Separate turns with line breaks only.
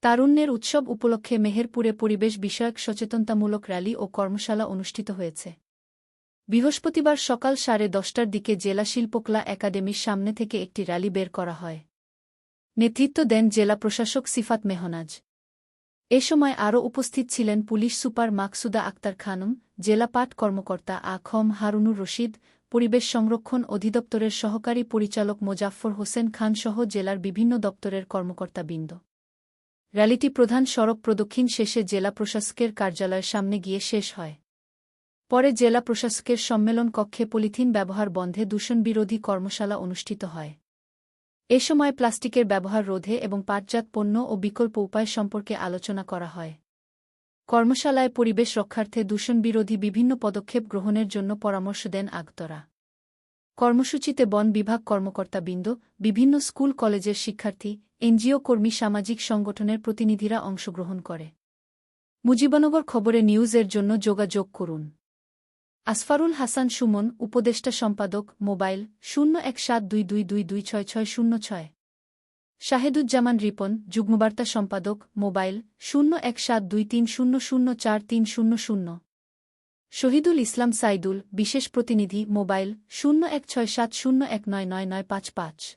তারুণ্যের উৎসব উপলক্ষে মেহেরপুরে পরিবেশ বিষয়ক সচেতনতামূলক র্যালি ও কর্মশালা অনুষ্ঠিত হয়েছে। বৃহস্পতিবার সকাল সাড়ে দশটার দিকে জেলা শিল্পকলা একাডেমির সামনে থেকে একটি র্যালি বের করা হয়। নেতৃত্ব দেন জেলা প্রশাসক সিফাত মেহনাজ। এ সময় আরও উপস্থিত ছিলেন পুলিশ সুপার মাকসুদা আক্তার খানম, জেলা পাট কর্মকর্তা আখম হারুনুর রশিদ, পরিবেশ সংরক্ষণ অধিদপ্তরের সহকারী পরিচালক মোজাফফর হোসেন খানসহ জেলার বিভিন্ন দপ্তরের কর্মকর্তাবৃন্দ। র্যালিটি প্রধান সড়ক প্রদক্ষিণ শেষে জেলা প্রশাসকের কার্যালয়ের সামনে গিয়ে শেষ হয়। পরে জেলা প্রশাসকের সম্মেলন কক্ষে পলিথিন ব্যবহার বন্ধে দূষণবিরোধী কর্মশালা অনুষ্ঠিত হয়। এ সময় প্লাস্টিকের ব্যবহার রোধে এবং পাটজাত পণ্য ও বিকল্প উপায় সম্পর্কে আলোচনা করা হয়। কর্মশালায় পরিবেশ রক্ষার্থে দূষণবিরোধী বিভিন্ন পদক্ষেপ গ্রহণের জন্য পরামর্শ দেন আগতরা। কর্মসূচিতে বন বিভাগ কর্মকর্তাবৃন্দ, বিভিন্ন স্কুল কলেজের শিক্ষার্থী, এনজিও কর্মী, সামাজিক সংগঠনের প্রতিনিধিরা অংশগ্রহণ করে। মুজিবনগর খবরে নিউজের জন্য যোগাযোগ করুন। আসফারুল হাসান সুমন, উপদেষ্টা সম্পাদক, মোবাইল শূন্য এক সাত দুই দুই দুই দুই ছয় ছয় শূন্য ছয়। শাহেদুজ্জামান রিপন, যুগ্মবার্তা সম্পাদক, মোবাইল শূন্য এক সাত দুই তিন শূন্য শূন্য চার তিন শূন্য শূন্য। শহীদুল ইসলাম সাইদুল, বিশেষ প্রতিনিধি, মোবাইল, শূন্য এক ছয় সাত শূন্য এক নয় নয় নয় পাঁচ পাঁচ।